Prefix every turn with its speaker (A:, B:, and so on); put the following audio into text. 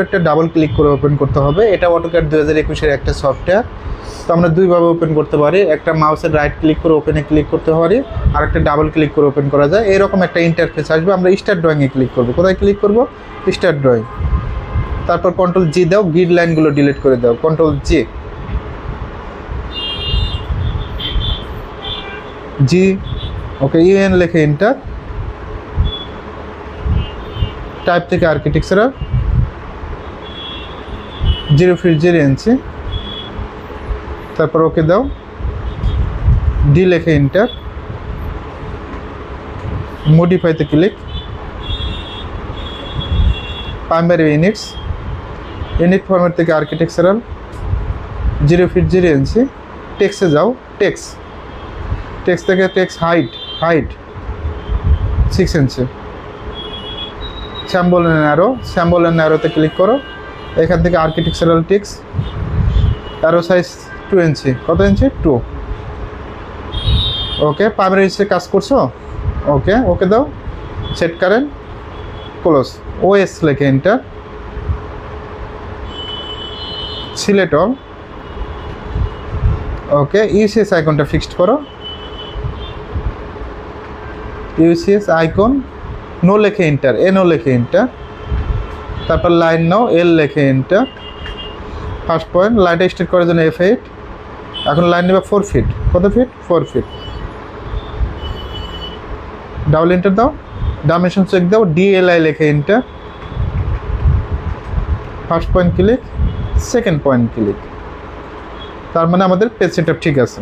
A: একটা double click করে open করতে হবে। এটা অটোক্যাড দু হাজার একুশের একটা সফটওয়্যার তো আমরা দুইভাবে ওপেন করতে পারি। একটা মাউসের রাইট ক্লিক করে ওপেনে ক্লিক করতে পারি, আর একটা ডাবল ক্লিক করে ওপেন করা যায়। এরকম একটা ইন্টারফেস আসবে। আমরা স্টার ড্রয়িংয়ে ক্লিক করব। কোথায় ক্লিক করব? স্টার ড্রয়িং তারপর কন্ট্রোল জি দাও। গ্রিড লাইনগুলো ডিলিট করে দাও। Control G G okay UN লেখে এন্টার টাইপ থেকে architectural zero feet zero inch তারপর ওকে দাও। ডি লেখে enter মডিফাইতে click primary units unit format থেকে architectural zero feet zero inch টেক্সে যাও। টেক্স টেক্স থেকে text height height six inch শ্যাম্বল ন্যারো শ্যাম্বল ন্যারোতে ক্লিক করো। এখান থেকে architectural ticks arrow size two inch কত ইঞ্চি টু ওকে প্রাইমারি হিসেবে কাজ করছ? ওকে ওকে দাও। সেট কারেন্ট ক্লোজ ওএস লেখে enter select all okay UCS আইকনটা ফিক্সড করো। ইউসিএস আইকন নো লেখে এন্টার এ নো লেখে এন্টার তারপর লাইন নাও এল লেখে এন্টার ফার্স্ট পয়েন্ট লাইনটা স্টার্ট করার জন্য এফ এইট এখন লাইন নেবে ফোর ফিট কত feet four feet double enter দাও। ডাইমেনশন চেক দাও। ডিএলআই লেখে enter first point click second point click তার মানে আমাদের পেজ সেটআপ ঠিক আছে।